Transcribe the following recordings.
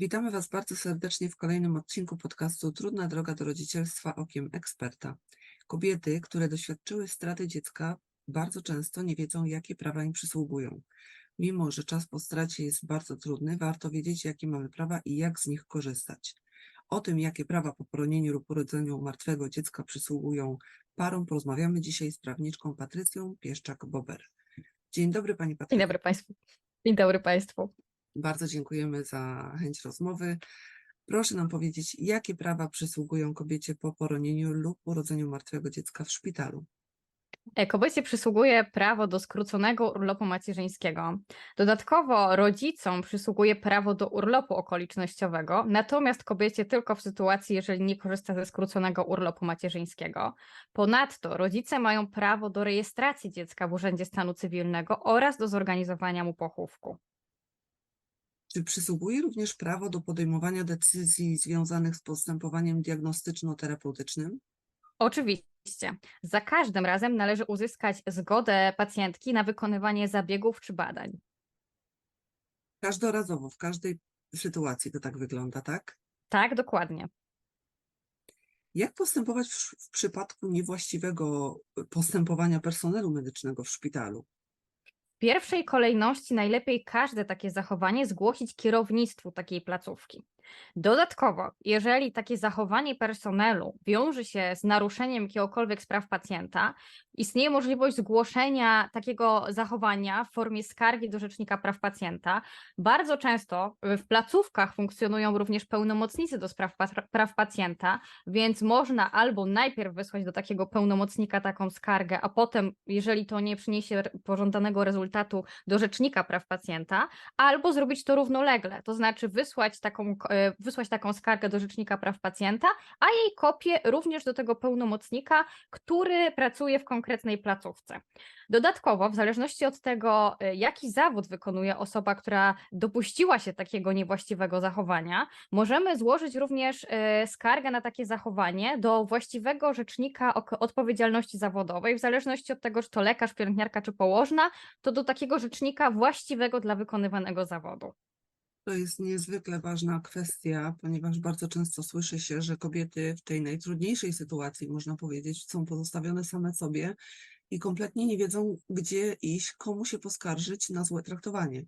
Witamy Was bardzo serdecznie w kolejnym odcinku podcastu Trudna droga do rodzicielstwa okiem eksperta. Kobiety, które doświadczyły straty dziecka, bardzo często nie wiedzą, jakie prawa im przysługują. Mimo, że czas po stracie jest bardzo trudny, warto wiedzieć, jakie mamy prawa i jak z nich korzystać. O tym, jakie prawa po poronieniu lub urodzeniu martwego dziecka przysługują parom, porozmawiamy dzisiaj z prawniczką Patrycją Pieszczak-Bober. Dzień dobry Pani Dzień Patrycjo. dobry Państwu. Dzień dobry Państwu. Bardzo dziękujemy za chęć rozmowy. Proszę nam powiedzieć, jakie prawa przysługują kobiecie po poronieniu lub urodzeniu martwego dziecka w szpitalu? E, Kobiecie przysługuje prawo do skróconego urlopu macierzyńskiego. Dodatkowo rodzicom przysługuje prawo do urlopu okolicznościowego, natomiast kobiecie tylko w sytuacji, jeżeli nie korzysta ze skróconego urlopu macierzyńskiego. Ponadto rodzice mają prawo do rejestracji dziecka w Urzędzie Stanu Cywilnego oraz do zorganizowania mu pochówku. Czy przysługuje również prawo do podejmowania decyzji związanych z postępowaniem diagnostyczno-terapeutycznym? Oczywiście. Za każdym razem należy uzyskać zgodę pacjentki na wykonywanie zabiegów czy badań. Każdorazowo, w każdej sytuacji to tak wygląda, tak? Tak, dokładnie. Jak postępować w, w przypadku niewłaściwego postępowania personelu medycznego w szpitalu? Pierwszej kolejności najlepiej każde takie zachowanie zgłosić kierownictwu takiej placówki. Dodatkowo, jeżeli takie zachowanie personelu wiąże się z naruszeniem jakiegokolwiek z praw pacjenta, istnieje możliwość zgłoszenia takiego zachowania w formie skargi do Rzecznika Praw Pacjenta. Bardzo często w placówkach funkcjonują również pełnomocnicy do spraw praw pacjenta, więc można albo najpierw wysłać do takiego pełnomocnika taką skargę, a potem, jeżeli to nie przyniesie pożądanego rezultatu, do Rzecznika Praw Pacjenta, albo zrobić to równolegle, to znaczy wysłać taką, wysłać taką skargę do Rzecznika Praw Pacjenta, a jej kopię również do tego pełnomocnika, który pracuje w konkretnej placówce. Dodatkowo, w zależności od tego, e, jaki zawód wykonuje osoba, która dopuściła się takiego niewłaściwego zachowania, możemy złożyć również e, skargę na takie zachowanie do właściwego rzecznika odpowiedzialności zawodowej. W zależności od tego, czy to lekarz, pielęgniarka czy położna, to do takiego rzecznika właściwego dla wykonywanego zawodu. To jest niezwykle ważna kwestia, ponieważ bardzo często słyszy się, że kobiety w tej najtrudniejszej sytuacji, można powiedzieć, są pozostawione same sobie i kompletnie nie wiedzą, gdzie iść, komu się poskarżyć na złe traktowanie.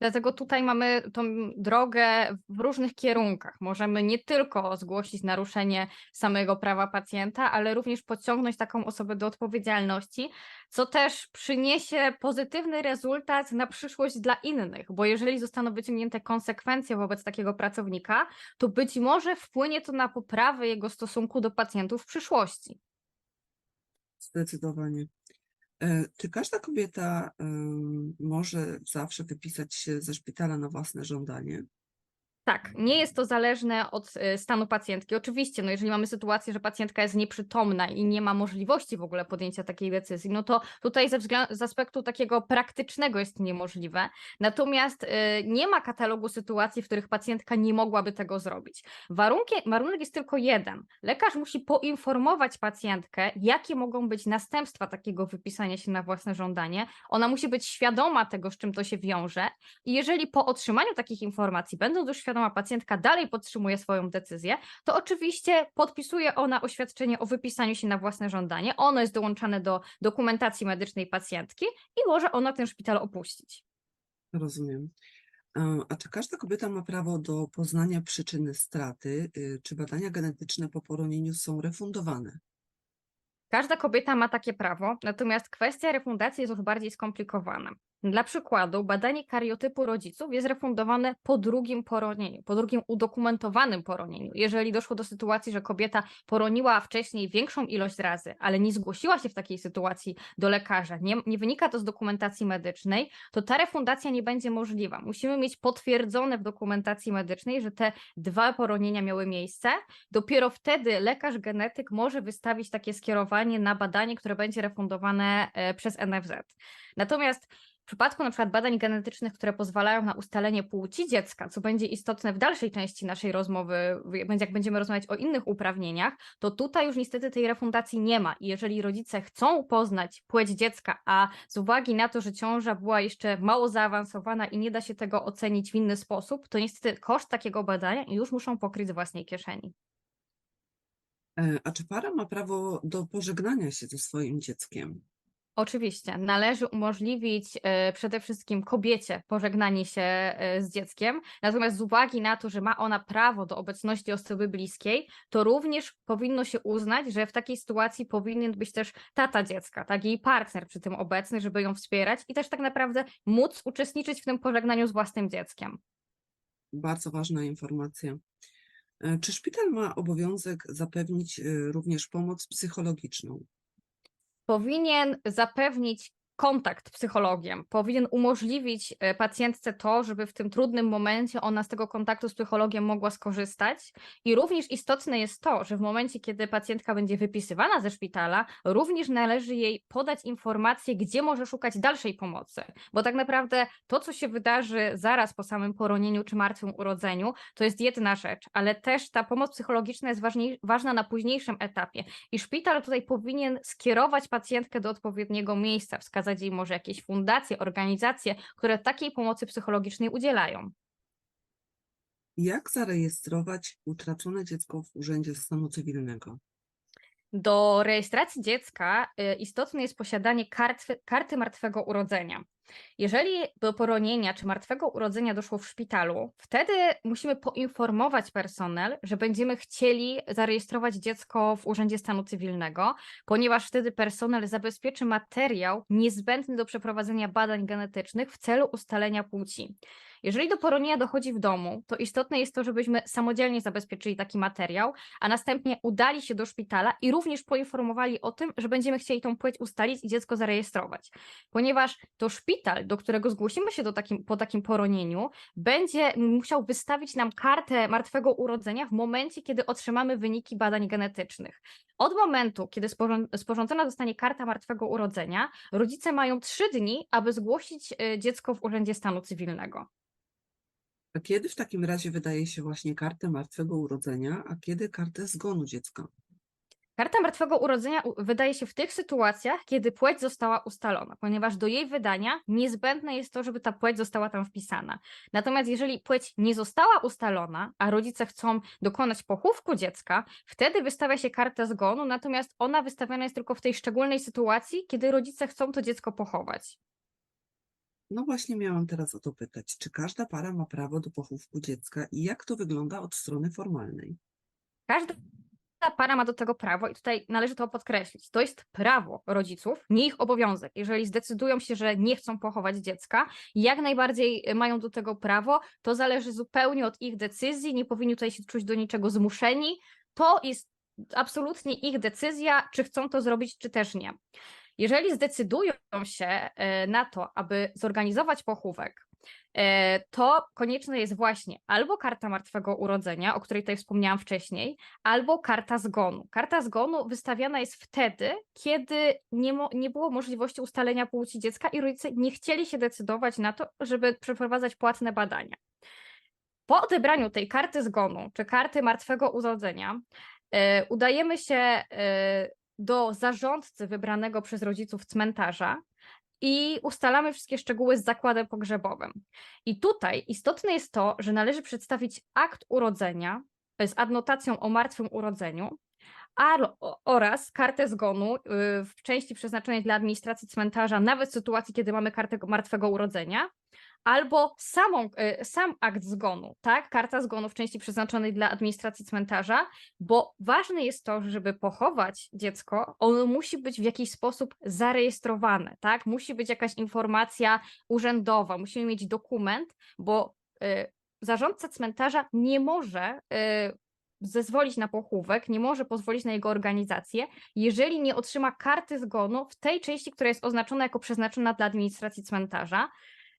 Dlatego tutaj mamy tą drogę w różnych kierunkach. Możemy nie tylko zgłosić naruszenie samego prawa pacjenta, ale również pociągnąć taką osobę do odpowiedzialności, co też przyniesie pozytywny rezultat na przyszłość dla innych, bo jeżeli zostaną wyciągnięte konsekwencje wobec takiego pracownika, to być może wpłynie to na poprawę jego stosunku do pacjentów w przyszłości. Zdecydowanie. E, Czy każda kobieta może zawsze wypisać się ze szpitala na własne żądanie? Tak, nie jest to zależne od e, stanu pacjentki. Oczywiście, no jeżeli mamy sytuację, że pacjentka jest nieprzytomna i nie ma możliwości w ogóle podjęcia takiej decyzji, no to tutaj ze względu, z aspektu takiego praktycznego jest niemożliwe. Natomiast e, nie ma katalogu sytuacji, w których pacjentka nie mogłaby tego zrobić. Warunkiem, warunek jest tylko jeden. Lekarz musi poinformować pacjentkę, jakie mogą być następstwa takiego wypisania się na własne żądanie. Ona musi być świadoma tego, z czym to się wiąże i jeżeli po otrzymaniu takich informacji, będąc już świadoma pacjentka dalej podtrzymuje swoją decyzję, to oczywiście podpisuje ona oświadczenie o wypisaniu się na własne żądanie. Ono jest dołączane do dokumentacji medycznej pacjentki i może ona ten szpital opuścić. Rozumiem. E, A czy każda kobieta ma prawo do poznania przyczyny straty? Y, Czy badania genetyczne po poronieniu są refundowane? Każda kobieta ma takie prawo, natomiast kwestia refundacji jest już bardziej skomplikowana. Dla przykładu, badanie kariotypu rodziców jest refundowane po drugim poronieniu, po drugim udokumentowanym poronieniu. Jeżeli doszło do sytuacji, że kobieta poroniła wcześniej większą ilość razy, ale nie zgłosiła się w takiej sytuacji do lekarza, nie, nie wynika to z dokumentacji medycznej, to ta refundacja nie będzie możliwa. Musimy mieć potwierdzone w dokumentacji medycznej, że te dwa poronienia miały miejsce. Dopiero wtedy lekarz genetyk może wystawić takie skierowanie na badanie, które będzie refundowane e, przez NFZ. Natomiast W przypadku na przykład badań genetycznych, które pozwalają na ustalenie płci dziecka, co będzie istotne w dalszej części naszej rozmowy, jak będziemy rozmawiać o innych uprawnieniach, to tutaj już niestety tej refundacji nie ma. I jeżeli rodzice chcą poznać płeć dziecka, a z uwagi na to, że ciąża była jeszcze mało zaawansowana i nie da się tego ocenić w inny sposób, to niestety koszt takiego badania już muszą pokryć z własnej kieszeni. E, A czy para ma prawo do pożegnania się ze swoim dzieckiem? Oczywiście, należy umożliwić e, przede wszystkim kobiecie pożegnanie się e, z dzieckiem, natomiast z uwagi na to, że ma ona prawo do obecności osoby bliskiej, to również powinno się uznać, że w takiej sytuacji powinien być też tata dziecka, tak, jej partner przy tym obecny, żeby ją wspierać i też tak naprawdę móc uczestniczyć w tym pożegnaniu z własnym dzieckiem. Bardzo ważna informacja. E, Czy szpital ma obowiązek zapewnić również pomoc psychologiczną? Powinien zapewnić kontakt z psychologiem, powinien umożliwić e, pacjentce to, żeby w tym trudnym momencie ona z tego kontaktu z psychologiem mogła skorzystać. I również istotne jest to, że w momencie, kiedy pacjentka będzie wypisywana ze szpitala, również należy jej podać informację, gdzie może szukać dalszej pomocy. Bo tak naprawdę to, co się wydarzy zaraz po samym poronieniu czy martwym urodzeniu, to jest jedna rzecz, ale też ta pomoc psychologiczna jest ważniej, ważna na późniejszym etapie. I szpital tutaj powinien skierować pacjentkę do odpowiedniego miejsca, wskazać jej może jakieś fundacje, organizacje, które takiej pomocy psychologicznej udzielają. Jak zarejestrować utracone dziecko w Urzędzie Stanu Cywilnego? Do rejestracji dziecka y, istotne jest posiadanie karty, karty martwego urodzenia. Jeżeli do poronienia czy martwego urodzenia doszło w szpitalu, wtedy musimy poinformować personel, że będziemy chcieli zarejestrować dziecko w Urzędzie Stanu Cywilnego, ponieważ wtedy personel zabezpieczy materiał niezbędny do przeprowadzenia badań genetycznych w celu ustalenia płci. Jeżeli do poronienia dochodzi w domu, to istotne jest to, żebyśmy samodzielnie zabezpieczyli taki materiał, a następnie udali się do szpitala i również poinformowali o tym, że będziemy chcieli tą płeć ustalić i dziecko zarejestrować. Ponieważ to szpital, do którego zgłosimy się do takim, po takim poronieniu, będzie musiał wystawić nam kartę martwego urodzenia w momencie, kiedy otrzymamy wyniki badań genetycznych. Od momentu, kiedy sporząd- sporządzona zostanie karta martwego urodzenia, rodzice mają trzy dni, aby zgłosić y, dziecko w Urzędzie Stanu Cywilnego. A kiedy w takim razie wydaje się właśnie kartę martwego urodzenia, a kiedy kartę zgonu dziecka? Karta martwego urodzenia wydaje się w tych sytuacjach, kiedy płeć została ustalona, ponieważ do jej wydania niezbędne jest to, żeby ta płeć została tam wpisana. Natomiast jeżeli płeć nie została ustalona, a rodzice chcą dokonać pochówku dziecka, wtedy wystawia się kartę zgonu, natomiast ona wystawiana jest tylko w tej szczególnej sytuacji, kiedy rodzice chcą to dziecko pochować. No właśnie miałam teraz o to pytać. Czy każda para ma prawo do pochówku dziecka i jak to wygląda od strony formalnej? Każda para ma do tego prawo i tutaj należy to podkreślić. To jest prawo rodziców, nie ich obowiązek. Jeżeli zdecydują się, że nie chcą pochować dziecka, jak najbardziej y, mają do tego prawo. To zależy zupełnie od ich decyzji, nie powinni tutaj się czuć do niczego zmuszeni. To jest absolutnie ich decyzja, czy chcą to zrobić, czy też nie. Jeżeli zdecydują się e, na to, aby zorganizować pochówek, e, to konieczne jest właśnie albo karta martwego urodzenia, o której tutaj wspomniałam wcześniej, albo karta zgonu. Karta zgonu wystawiana jest wtedy, kiedy nie, mo- nie było możliwości ustalenia płci dziecka i rodzice nie chcieli się decydować na to, żeby przeprowadzać płatne badania. Po odebraniu tej karty zgonu czy karty martwego urodzenia, e, udajemy się do zarządcy wybranego przez rodziców cmentarza i ustalamy wszystkie szczegóły z zakładem pogrzebowym. I tutaj istotne jest to, że należy przedstawić akt urodzenia z adnotacją o martwym urodzeniu oraz kartę zgonu y, w części przeznaczonej dla administracji cmentarza, nawet w sytuacji, kiedy mamy kartę martwego urodzenia, albo samą, y, sam akt zgonu, tak? Karta zgonu w części przeznaczonej dla administracji cmentarza, bo ważne jest to, że żeby pochować dziecko, ono musi być w jakiś sposób zarejestrowane, tak? Musi być jakaś informacja urzędowa, musimy mieć dokument, bo y, zarządca cmentarza nie może y, zezwolić na pochówek, nie może pozwolić na jego organizację, jeżeli nie otrzyma karty zgonu w tej części, która jest oznaczona jako przeznaczona dla administracji cmentarza.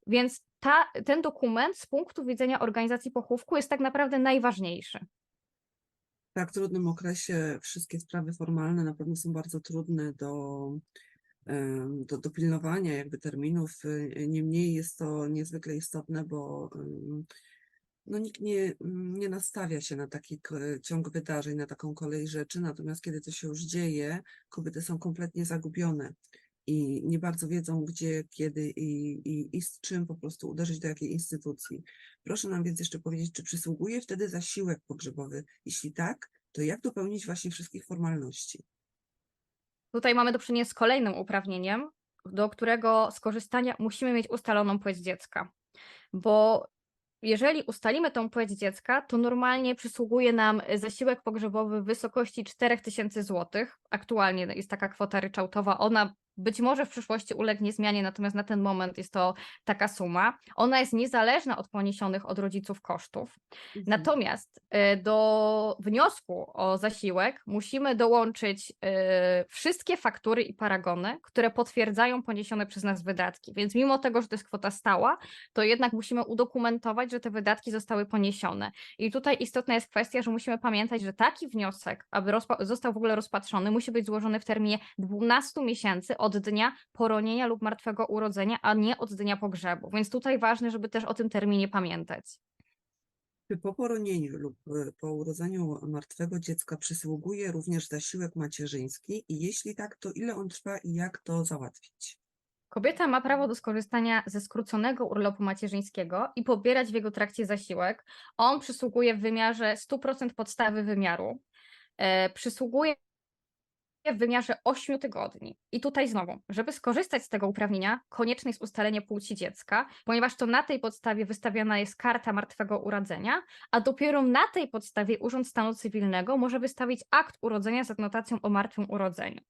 Więc ta, ten dokument z punktu widzenia organizacji pochówku jest tak naprawdę najważniejszy. W tak trudnym okresie wszystkie sprawy formalne na pewno są bardzo trudne do do, do pilnowania jakby terminów. Niemniej jest to niezwykle istotne, bo no, nikt nie, nie nastawia się na taki ciąg wydarzeń, na taką kolej rzeczy, natomiast kiedy to się już dzieje, kobiety są kompletnie zagubione i nie bardzo wiedzą, gdzie, kiedy i, i, i z czym po prostu uderzyć do jakiej instytucji. Proszę nam więc jeszcze powiedzieć, czy przysługuje wtedy zasiłek pogrzebowy? Jeśli tak, to jak dopełnić właśnie wszystkich formalności? Tutaj mamy do czynienia z kolejnym uprawnieniem, do którego skorzystania musimy mieć ustaloną płeć dziecka. Bo jeżeli ustalimy tą płeć dziecka, to normalnie przysługuje nam zasiłek pogrzebowy w wysokości 4000 zł. Aktualnie jest taka kwota ryczałtowa. Ona być może w przyszłości ulegnie zmianie, natomiast na ten moment jest to taka suma. Ona jest niezależna od poniesionych od rodziców kosztów. Mhm. Natomiast e, do wniosku o zasiłek musimy dołączyć e, wszystkie faktury i paragony, które potwierdzają poniesione przez nas wydatki. Więc mimo tego, że to jest kwota stała, to jednak musimy udokumentować, że te wydatki zostały poniesione. I tutaj istotna jest kwestia, że musimy pamiętać, że taki wniosek, aby został w ogóle rozpatrzony, musi być złożony w terminie 12 miesięcy od dnia poronienia lub martwego urodzenia, a nie od dnia pogrzebu. Więc tutaj ważne, żeby też o tym terminie pamiętać. Czy po poronieniu lub e, po urodzeniu martwego dziecka przysługuje również zasiłek macierzyński? I jeśli tak, to ile on trwa i jak to załatwić? Kobieta ma prawo do skorzystania ze skróconego urlopu macierzyńskiego i pobierać w jego trakcie zasiłek. On przysługuje w wymiarze 100% podstawy wymiaru. E, przysługuje w wymiarze 8 tygodni. I tutaj znowu, żeby skorzystać z tego uprawnienia, konieczne jest ustalenie płci dziecka, ponieważ to na tej podstawie wystawiana jest karta martwego urodzenia, a dopiero na tej podstawie Urząd Stanu Cywilnego może wystawić akt urodzenia z adnotacją o martwym urodzeniu.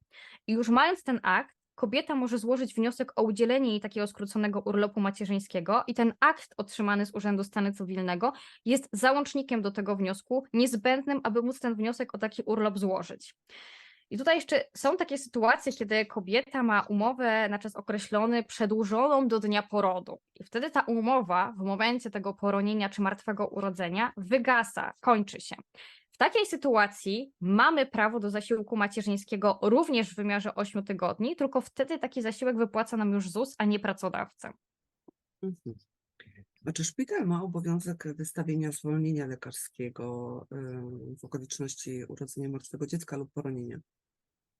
I już mając ten akt, kobieta może złożyć wniosek o udzielenie jej takiego skróconego urlopu macierzyńskiego i ten akt otrzymany z Urzędu Stanu Cywilnego jest załącznikiem do tego wniosku, niezbędnym, aby móc ten wniosek o taki urlop złożyć. I tutaj jeszcze są takie sytuacje, kiedy kobieta ma umowę na czas określony przedłużoną do dnia porodu. I wtedy ta umowa w momencie tego poronienia czy martwego urodzenia wygasa, kończy się. W takiej sytuacji mamy prawo do zasiłku macierzyńskiego również w wymiarze 8 tygodni, tylko wtedy taki zasiłek wypłaca nam już ZUS, a nie pracodawca. Mhm. A czy szpital ma obowiązek wystawienia zwolnienia lekarskiego w okoliczności urodzenia martwego dziecka lub poronienia?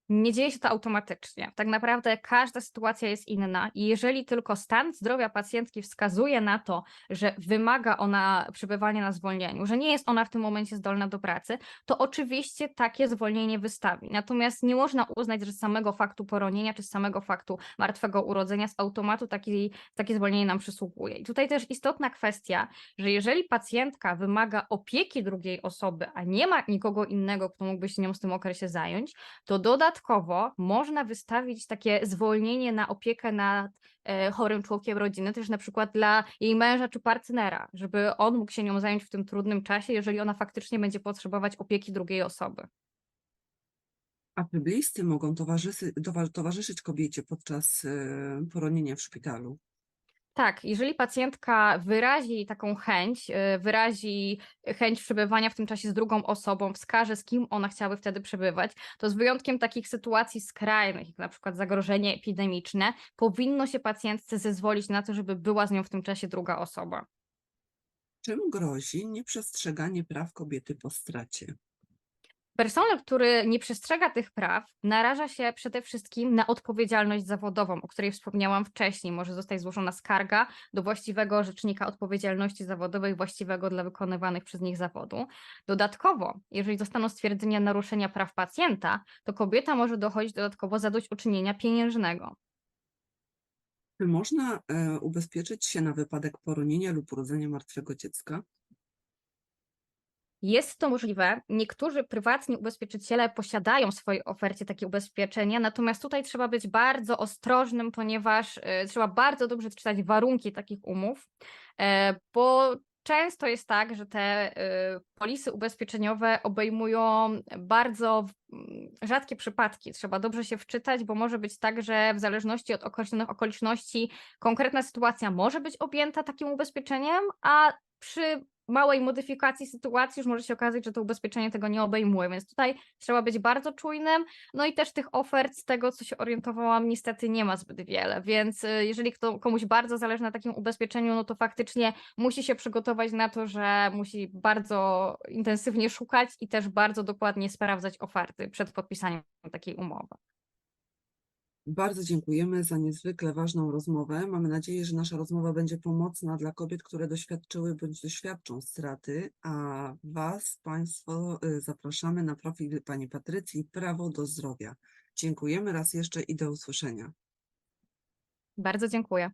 Nie dzieje się to automatycznie. Tak naprawdę każda sytuacja jest inna i jeżeli tylko stan zdrowia pacjentki wskazuje na to, że wymaga ona przebywania na zwolnieniu, że nie jest ona w tym momencie zdolna do pracy, to oczywiście takie zwolnienie wystawi. Natomiast nie można uznać, że z samego faktu poronienia czy z samego faktu martwego urodzenia z automatu taki, takie zwolnienie nam przysługuje. I tutaj też istotna kwestia, że jeżeli pacjentka wymaga opieki drugiej osoby, a nie ma nikogo innego, kto mógłby się nią w tym okresie zająć, to dodatkowo można wystawić takie zwolnienie na opiekę nad e, chorym członkiem rodziny, też na przykład dla jej męża czy partnera, żeby on mógł się nią zająć w tym trudnym czasie, jeżeli ona faktycznie będzie potrzebować opieki drugiej osoby. A bliscy mogą towarzyszyć kobiecie podczas e, poronienia w szpitalu? Tak, jeżeli pacjentka wyrazi taką chęć, y, wyrazi chęć przebywania w tym czasie z drugą osobą, wskaże, z kim ona chciałaby wtedy przebywać, to z wyjątkiem takich sytuacji skrajnych, jak na przykład zagrożenie epidemiczne, powinno się pacjentce zezwolić na to, żeby była z nią w tym czasie druga osoba. Czym grozi nieprzestrzeganie praw kobiety po stracie? Personel, który nie przestrzega tych praw, naraża się przede wszystkim na odpowiedzialność zawodową, o której wspomniałam wcześniej. Może zostać złożona skarga do właściwego rzecznika odpowiedzialności zawodowej, właściwego dla wykonywanych przez nich zawodu. Dodatkowo, jeżeli zostaną stwierdzenia naruszenia praw pacjenta, to kobieta może dochodzić dodatkowo zadośćuczynienia pieniężnego. Czy można e, ubezpieczyć się na wypadek poronienia lub urodzenia martwego dziecka? Jest to możliwe. Niektórzy prywatni ubezpieczyciele posiadają w swojej ofercie takie ubezpieczenia, natomiast tutaj trzeba być bardzo ostrożnym, ponieważ e, trzeba bardzo dobrze czytać warunki takich umów, e, bo często jest tak, że te e, polisy ubezpieczeniowe obejmują bardzo w- m, rzadkie przypadki. Trzeba dobrze się wczytać, bo może być tak, że w zależności od określonych okoliczności konkretna sytuacja może być objęta takim ubezpieczeniem, a przy małej modyfikacji sytuacji już może się okazać, że to ubezpieczenie tego nie obejmuje, więc tutaj trzeba być bardzo czujnym. No i też tych ofert, z tego co się orientowałam, niestety nie ma zbyt wiele, więc y, jeżeli kto, komuś bardzo zależy na takim ubezpieczeniu, no to faktycznie musi się przygotować na to, że musi bardzo intensywnie szukać i też bardzo dokładnie sprawdzać oferty przed podpisaniem takiej umowy. Bardzo dziękujemy za niezwykle ważną rozmowę. Mamy nadzieję, że nasza rozmowa będzie pomocna dla kobiet, które doświadczyły bądź doświadczą straty, a Was, Państwo, y, zapraszamy na profil Pani Patrycji Prawo do Zdrowia. Dziękujemy raz jeszcze i do usłyszenia. Bardzo dziękuję.